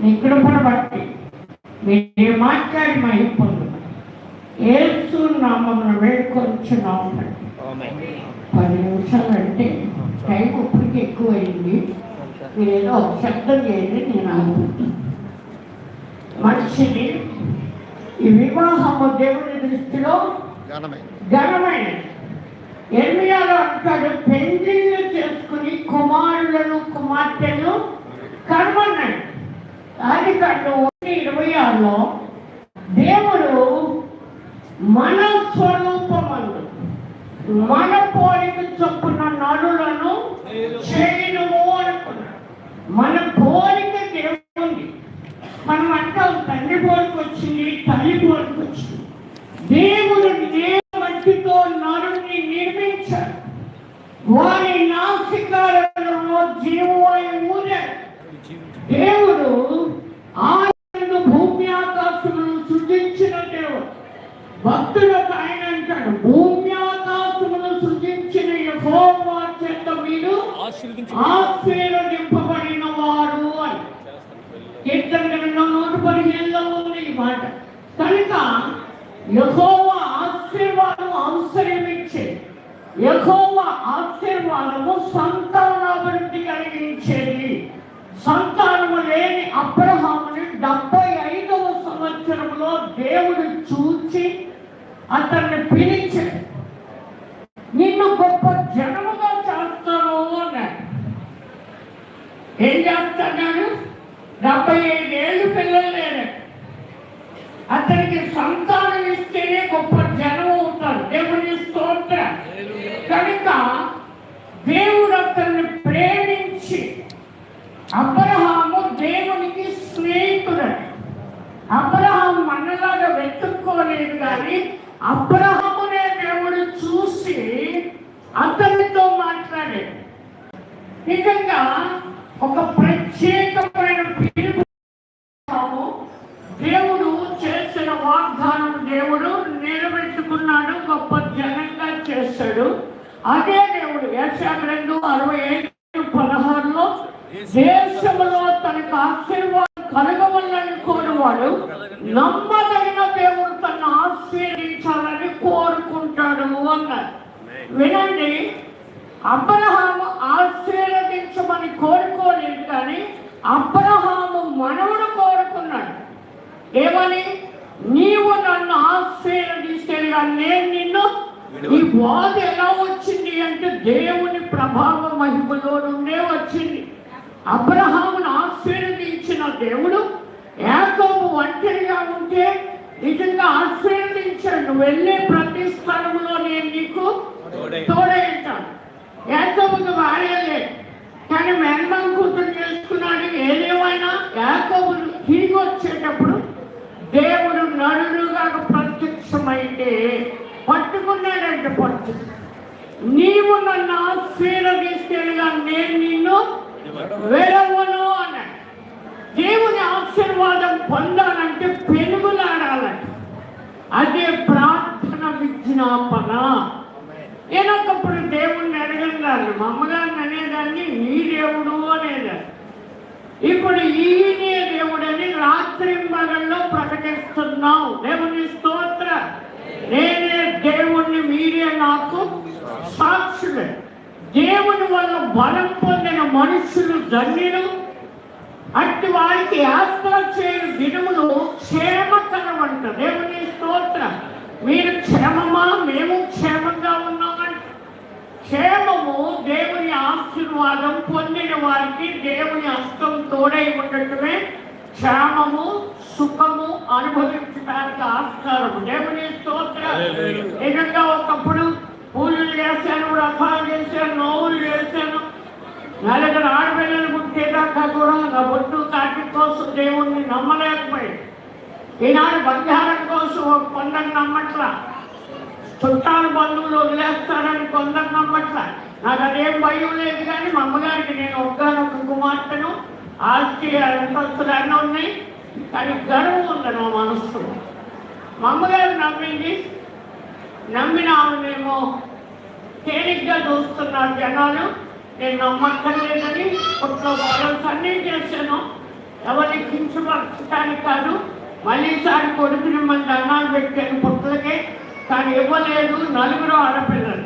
నీ కృపను బట్టి మీరు మాట్లాడి మహిమ పొందుమని. ఏసు నామమును వేడుకొంచున్నాము పది నిమిషాలు అంటే టైం ఇప్పటికి ఎక్కువైంది. మీరు ఏదో ఒక శబ్దం చేయండి నేను ఆగుతాను. మనిషిని ఈ వివాహము దేవుని దృష్టిలో ఘనమైనది. ఎర్మియాలో అంటాడు పెళ్ళిళ్ళు చేసుకుని కుమారులను కుమార్తెలు కనుమన్నాడు అది ఒకటి ఇరవై ఆరులో దేవుడు మన స్వరూపమందు మన పోలిక చొప్పున నరులను చేయడము అనుకున్నాడు. మన పోలిక దేవుంది మనం అంటాం తండ్రి పోలిక వచ్చింది తల్లి పోలిక వచ్చింది. దేవుడు నేను మట్టితో నరుని నిర్మించాడు వారి నాసికాలలో జీవవాయు ఊరాడు దేవుడు ఆయన భూమి ఆకాశములను సృజించిన దేవుడు భక్తులకు ఆయన అంటాడు భూమి ఆకాశమును సృజించిన యెహోవా చేత మీరు ఆశీర్వదింపబడిన వారు అని. కీర్తన గ్రంథం నూట పదిహేనులో ఉంది ఈ మాట. కనుక యహోవ ఆశీర్వాదం అవసరమిచ్చే యహోవ ఆశీర్వాదము సంతానాభివృద్ధి కలిగించేది. సంతానము లేని అబ్రహాముని డెబ్బై ఐదవ సంవత్సరంలో దేవుడు చూచి అతన్ని పిలిచి నిన్ను గొప్ప జనముగా చేస్తాను అన్నాడు ఏం చేస్తున్నాడు డెబ్బై ఐదేళ్ళు పిల్లలు లేరు అతనికి సంతానం ఇస్తేనే గొప్ప జనం అవుతారు దేవుని స్తోత్ర కనుక దేవుడు అతన్ని ప్రేమించి అబ్రహాము దేవునికి స్నేహితుడు అబ్రహాం మనలాగా వెతుక్కోలేదు కానీ అబ్రహామునే దేవుడు చూసి అతనితో మాట్లాడాడు. నిజంగా ఒక ప్రత్యేకమైన పిలుపు దేవుడు చేసిన వాగ్దానం దేవుడు నిలబెట్టుకున్నాడు గొప్ప జనంగా చేశాడు. అదే దేవుడు యశా రెండు అరవై ఐదు పదహారులో దేశంలో తనకు ఆశీర్వాదం కలగవలని కోరువాడు నమ్మదగిన దేవుడు తను ఆశీర్వదించాలని కోరుకుంటాడు అన్నారు. వినండి అబ్రహాము ఆశీర్వదించమని కోరుకోలేదు కానీ అబ్రహాము మనవుడు కోరుకున్నాడు. ఏమని? నీవు నన్ను ఆశీర్వదిస్తేగా నేను నిన్ను. ఈ బాధ ఎలా వచ్చింది అంటే దేవుని ప్రభావ మహిమలో నుండే వచ్చింది. అబ్రహామును ఆశీర్వదించిన దేవుడు యాకోబు ఒంటరిగా ఉంటే నిజంగా ఆశీర్వదించాడు నువ్వు వెళ్ళే ప్రతి స్థలంలో నేను నీకు తోడే. ఉంటాను యాకోబుకు భార్య లేదు కానీ మేనమామ కూతురు చేసుకున్నాడు ఏదేమైనా యాకోబు తిరిగి వచ్చేటప్పుడు దేవుడు నడులుగా ప్రత్యక్షమైతే పట్టుకున్నాడంటే పట్టు. నీవు నన్ను ఆశీర్వదిస్తేగా నేను నిన్ను వెరవను దేవుని ఆశీర్వాదం పొందాలంటే పెనుగులాడాలంట. అదే ప్రార్థన విజ్ఞాపన నేను దేవుణ్ణి అడగంగాను మా అమ్మగారిని అనేదాన్ని నీ దేవుడు అనేదాన్ని. ఇప్పుడు ఈయనే దేవుడని రాత్రి మగల్లో ప్రకటిస్తున్నాం దేవుని స్తోత్ర. నేనే దేవుణ్ణి మీరే నాకు సాక్షులే. దేవుని వల్ల బలం పొందిన మనుషులు ధన్యులు అట్టి వారికి యాత్ర చేయు దినములు క్షేమకరం అంట దేవుని స్తోత్ర. మీరు క్షేమమా? మేము క్షేమంగా ఉన్నామంట. క్షేమము దేవుని ఆశీర్వాదం పొందిన వారికి దేవుని హస్తం తోడై ఉండటమే క్షేమము సుఖము అనుభవించడానికి ఆస్కారం. దేవుని స్తోత్ర. నిజంగా ఒకప్పుడు పూజలు చేశాను రథాలు చేశాను నోవులు చేశాను. నలుగురు ఆడపిల్లలు పుట్టేదాకా కూడా నా బొట్టు కాటి కోసం దేవుణ్ణి నమ్మలేకపోయి ఈనాడు బంగారం కోసం ఒక కొందరు నమ్మట్ల. చుట్టాలు బంధువులు వదిలేస్తారని కొందరు నమ్మట్ల. నాకు అదేం భయం లేదు కానీ మా అమ్మగారికి నేను ఒక్కనొక్క కుమార్తెను ఆస్తి అంతస్తులు అన్నీ ఉన్నాయి కానీ గర్వం ఉంది నా మనస్సులో. మా అమ్మగారు నమ్మింది. నమ్మిన ఆమెనేమో తేలిగ్గా చూస్తున్నారు జనాలు. నేను నమ్మక్కర్లేదని కొట్లో బాలన్స్ అన్నీ చేశాను. ఎవరిని కించపరచడానికి కాదు మళ్ళీ సారి కొడుకుని మన దండాలు పెట్టాను పుట్టలకే కానీ ఇవ్వలేదు నలుగురు ఆడపిల్లలు.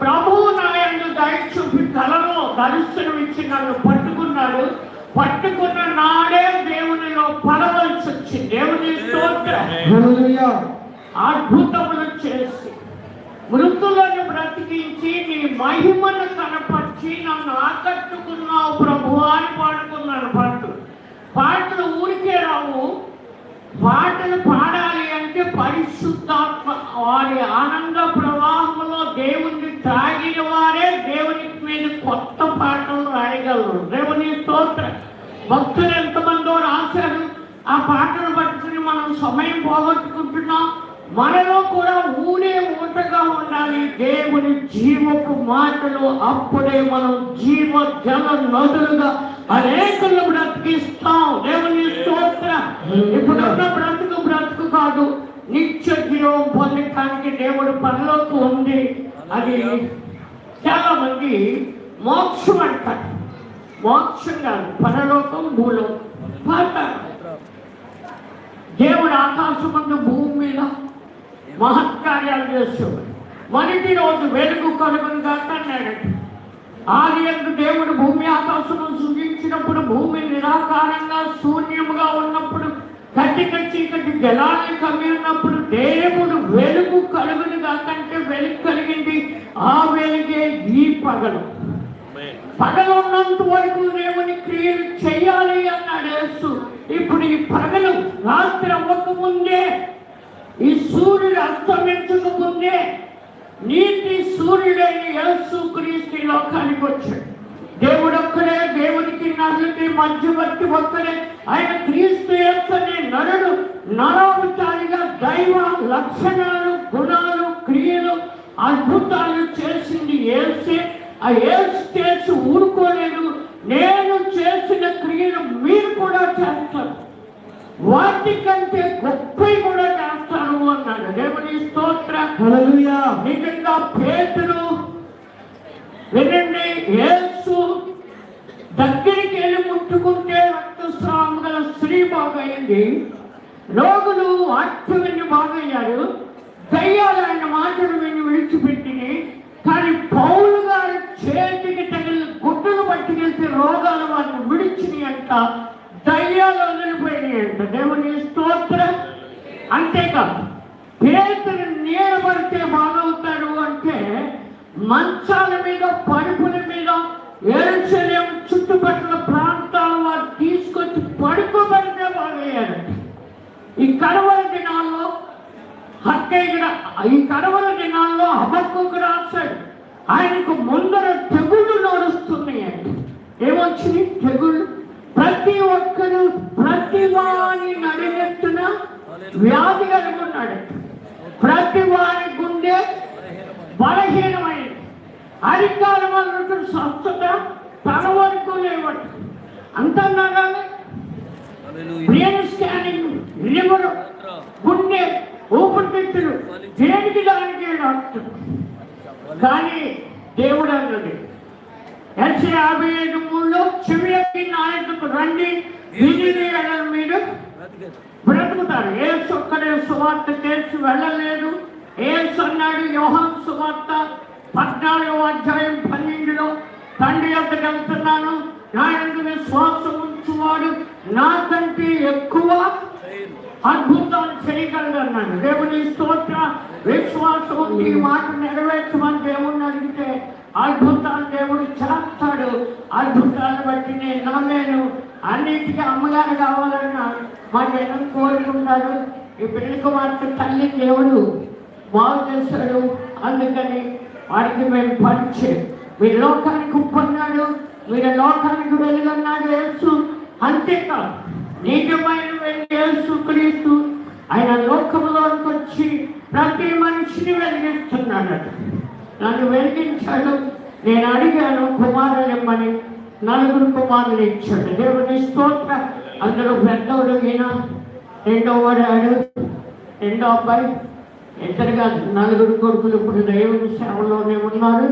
ప్రభువు నా యందు దయ చూపి కలలో దర్శనం ఇచ్చి నన్ను పట్టుకున్నాడు. పట్టుకున్న నాడే దేవునిలో పడవలసి వచ్చింది. దేవుని స్తోత్రం. అద్భుతములు చేసి మృతులను బ్రతికించి నీ మహిమను కనపరిచి నన్ను ఆకట్టుకున్నావు ప్రభు అని పాడుకున్నాను. పాటలు ఊరికే రావు. పాటలు పాడాలి అంటే పరిశుద్ధాత్మ వారి ఆనంద ప్రవాహంలో దేవుణ్ణి తాగిన వారే దేవుని మీద కొత్త పాటలు రాయగలరు. దేవుని స్తోత్ర. భక్తులు ఎంతమందో రాశారు. ఆ పాటలు పట్టుకుని మనం సమయం పోగొట్టుకుంటున్నాం. మనలో కూడా ఊరే ఊటగా ఉండాలి. దేవుని జీవపు మాటలు అప్పుడే మనం జీవ జల నదులుగా అనేకులను బ్రతికిస్తాం దేవుని స్తోత్రం. ఇప్పుడున్న బ్రతుకు బ్రతుకు కాదు. నిత్య జీవం పొందటానికి దేవుడు పనిలోకి ఉంది. అది చాలా మంది మోక్షం అంటారు. మోక్షం కాదు పరలోకం భూలోకం. పాతాళం దేవుడు ఆకాశం ముందు భూమి మీద మహత్కార్యాలు చేస్తాడు మొదటి రోజు వెలుగు కలుగును కాక యందు దేవుడు భూమి ఆకాశము సృజించినప్పుడు భూమి నిరాకారంగా శూన్యముగా ఉన్నప్పుడు కటిక చీకటి జలాన్ని కమ్మి ఉన్నప్పుడు దేవుడు వెలుగు కలుగును కాకంటే వెలుగు కలిగింది. ఆ వెలుగే ఈ పగలు. పగలున్నంత వరకు దేవుని క్రియలు చేయాలి అన్నాడు యేసు. ఇప్పుడు ఈ పగలు రాత్రి అవ్వక ముందే ఈ సూర్యుడు అస్తమించక ముందే నీతి సూర్యుడైన యేసు క్రీస్తు లోకానికి వచ్చాడు. దేవుడు ఒక్కడే దేవునికి నరుడికి మధ్యవర్తి ఒక్కడే. ఆయన క్రీస్తు అనే నరుడు నరావతారిగా దైవ లక్షణాలు గుణాలు క్రియలు అద్భుతాలు చేసింది ఏసే ఆ ఏసు చేసి ఊరుకోలేదు. నేను చేసిన క్రియలు మీరు కూడా చేస్తారు. వాటికంటే గొప్పవి కూడా అన్నాడు దేవుని స్తోత్రం. నిజంగా పేతులు వినండి యేసు దగ్గరికి వెళ్ళి ముట్టుకుంటే రక్తస్రావం గల స్త్రీ బాగయింది రోగులు విని బాగయ్యారు. దయ్యాలు ఆయన మాటలు విని విడిచిపెట్టిని కానీ పౌలు గారి చేతికి తగిలి గుడ్డలు పట్టుకెళ్తే రోగాలు వారిని విడిచిని అంట దయ్యాలు వదిలిపోయినాయి అంట దేవుని స్తోత్రం అంతేకాదు పేతులు నీడబడితే బాగవుతాడు అంటే మంచాల మీద పరుపుల మీద ఏరుశల్యం చుట్టుపక్కల ప్రాంతాల వారు తీసుకొచ్చి పడుకోబడితే బాగయ్యాడు ఈ కడవల దినాల్లో హక్కయ్య ఈ కడవల దినాల్లో అబద్ధకు రాశాడు ఆయనకు ముందర తెగుళ్ళు నడుస్తున్నాయండి. ఏమొచ్చింది? తెగుళ్ళు ప్రతి ఒక్కరు ప్రతి వాని నడినెత్తున వ్యాధి కలిగి ఉన్నాడు ప్రతి వారి గుండె బలహీనమైంది. అధికారం వల్ల స్వస్థత తన వరకు లేవట్టు అంతన్నా కానీ బ్రెయిన్ స్కానింగ్ గుండె ఊపిరితిత్తులు దేనికి దానికి డాక్టర్ కానీ దేవుడు అన్నది ఎస్ యాభై ఐదు మూడులో చెవి నాయకులకు రండి విధి మీరు బ్రతుకుతారు. ఏ ఒక్కడే సువార్త చేసి వెళ్ళలేదు. ఏ అన్నాడు యోహాన్ సువార్త పద్నాలుగో అధ్యాయం పన్నెండులో తండ్రి యొక్కకు వెళ్తున్నాను. నా యొక్క విశ్వాసం ఉంచువాడు నాకంటే ఎక్కువ అద్భుతాలు చేయగలడు అన్నాను దేవుని స్తోత్ర విశ్వాసం ఈ మాట నెరవేర్చమని దేవుణ్ణి అడిగితే అద్భుతాలు దేవుడు చేస్తాడు. అద్భుతాలు బట్టి నేను నమ్మేను అన్నిటికీ అమ్మగారు కావాలన్నా మరి జనం కోరుకుంటారు ఈ పెళ్ళి కుమార్తె తల్లి దేవుడు బాగు చేశాడు అందుకని వాడికి మేము పరిచయం. మీ లోకానికి ఉప్పన్నాడు. మీరు లోకానికి వెలుగన్నాడు యేసు అంతేకాదు నిజమైన వెలుగు యేసు క్రీస్తు ఆయన లోకంలోకి వచ్చి ప్రతి మనిషిని వెలిగిస్తున్నాడు. నన్ను వెలిగించాడు నేను అడిగాను కుమారులు ఇమ్మని నలుగురు కుమారులు ఇచ్చాడు దేవుని స్తోత్ర. అందులో పెద్దవాడు ఈయన రెండో వాడాడు రెండో అబ్బాయి ఇద్దరు కాదు నలుగురు కొడుకులు ఇప్పుడు దేవుని సేవలోనే ఉన్నారు.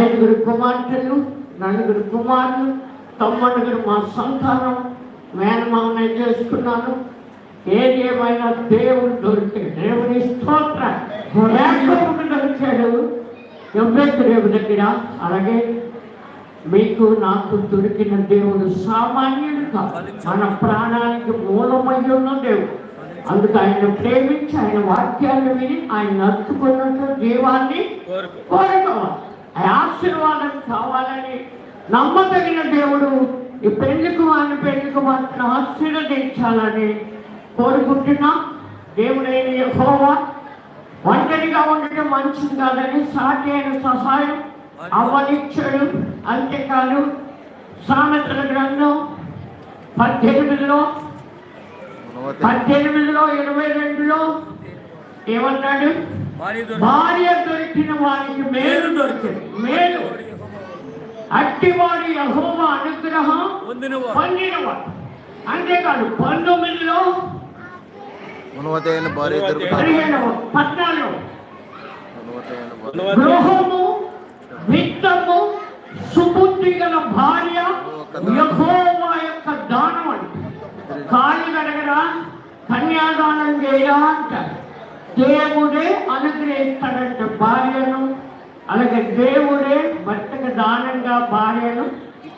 ఐదుగురు కుమార్తెలు నలుగురు కుమారులు తొమ్మిదిగురు మా సంతానం మేనమామని చేసుకున్నాను. ఏది ఏమైనా దేవుడు దొరికే దేవుని స్తోత్ర దొరికాడు. ఎవ్వెత్తు దగ్గర? అలాగే మీకు నాకు దొరికిన దేవుడు సామాన్యుడు కాదు మన ప్రాణానికి మూలమై ఉన్న దేవుడు. అందుకు ఆయన ప్రేమించి ఆయన వాక్యాన్ని విని ఆయన నచ్చుకున్నట్టు జీవాన్ని కోరుకోవాలి. ఆశీర్వాదం కావాలని నమ్మదగిన దేవుడు ఈ పెళ్ళికి వాని పెళ్ళికి మాత్రం ఆశీర్వదించాలని కోరుకుంటున్నా. దేవుడైన హోవా ఒంటరిగా ఉండడం మంచిది కాదని సాటి అయిన సహాయం అవనిచ్చాడు అంతేకాదు సామెతల గ్రంథం పద్దెనిమిదిలో పద్దెనిమిదిలో ఇరవై రెండులో ఏమన్నాడు భార్య దొరికిన వారికి మేలు దొరికింది. మేలు. అట్టివాడి యహోవ అనుగ్రహం పొందినవాడు. అంతేకాదు పంతొమ్మిదిలో గుణవతైన భార్య దొరుకుతారు పదిహేను పద్నాలుగు గృహము విత్తము సుబుద్ధి గల భార్య యహోవా యొక్క దానం అంటే కడగరా కన్యాదానం చేయరా అంటారు. దేవుడే అనుగ్రహిస్తాడంట భార్యను. అలాగే దేవుడే భర్తకు దానంగా భార్యను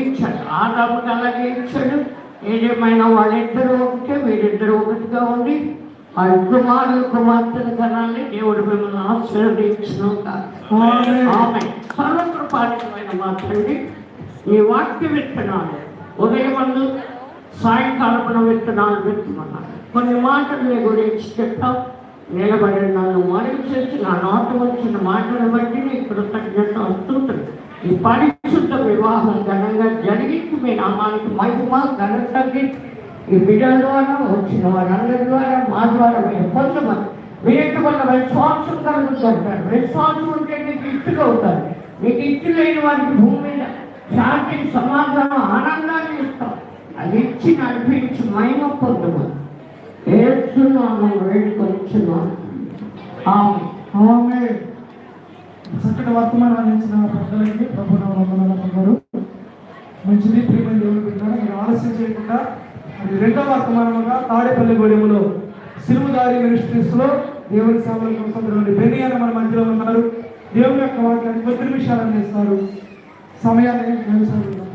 ఇచ్చాడు. ఆదాముకి అలాగే ఇచ్చాడు. ఏదేమైనా వాళ్ళిద్దరూ ఒకటే వీరిద్దరూ ఒకటిగా ఉండి ఆ కుమారులు కుమార్తెలు కనాలి దేవుడు మిమ్మల్ని ఆశీర్వదించను ఆమె సర్వకృపానికమైన మా తండ్రి ఈ వాక్య విత్తనాలు ఉదయమందు సాయంకాలపున విత్తనాలు విత్తమన్నారు. కొన్ని మాటలు గురించి చెప్తాం నిలబడి నన్ను మనవి నా నోట వచ్చిన మాటల బట్టి నీ కృతజ్ఞత వస్తుంది ఈ పరిశుద్ధ వివాహం ఘనంగా జరిగించి మీ నామానికి మహిమ ఘనతకి ఈ బిడ్డల ద్వారా వచ్చిన వారందరి ద్వారా మా ద్వారా మీరు పొందమని. వీటి వల్ల విశ్వాసం కలుగుతుంటారు? విశ్వాసం ఉంటే నీకు ఇచ్చులు అవుతారు నీకు ఇచ్చి లేని వారికి భూమి మీద శాంతి సమాధానం ఆనందాన్ని ఇస్తాం. అది ఇచ్చి నడిపించి మహిమ పొందమని. ఏస్తున్నాను వేడుకొచ్చున్నాను ఆమె ఆమె చక్కటి వర్తమానం అందించిన పెద్దలకి ప్రభు వందనాలు మంచిది ప్రియమైన మీరు ఆలస్యం చేయకుండా మరి రెండవ వర్తమానముగా తాడేపల్లి గూడెములో సిలువుదారి మినిస్ట్రీస్లో దేవుని సేవల కోసం బెని అని మన మధ్యలో ఉన్నారు. దేవుని యొక్క వాక్యాన్ని కొద్ది నిమిషాలు అందిస్తారు. సమయాన్ని వ్యవసాయం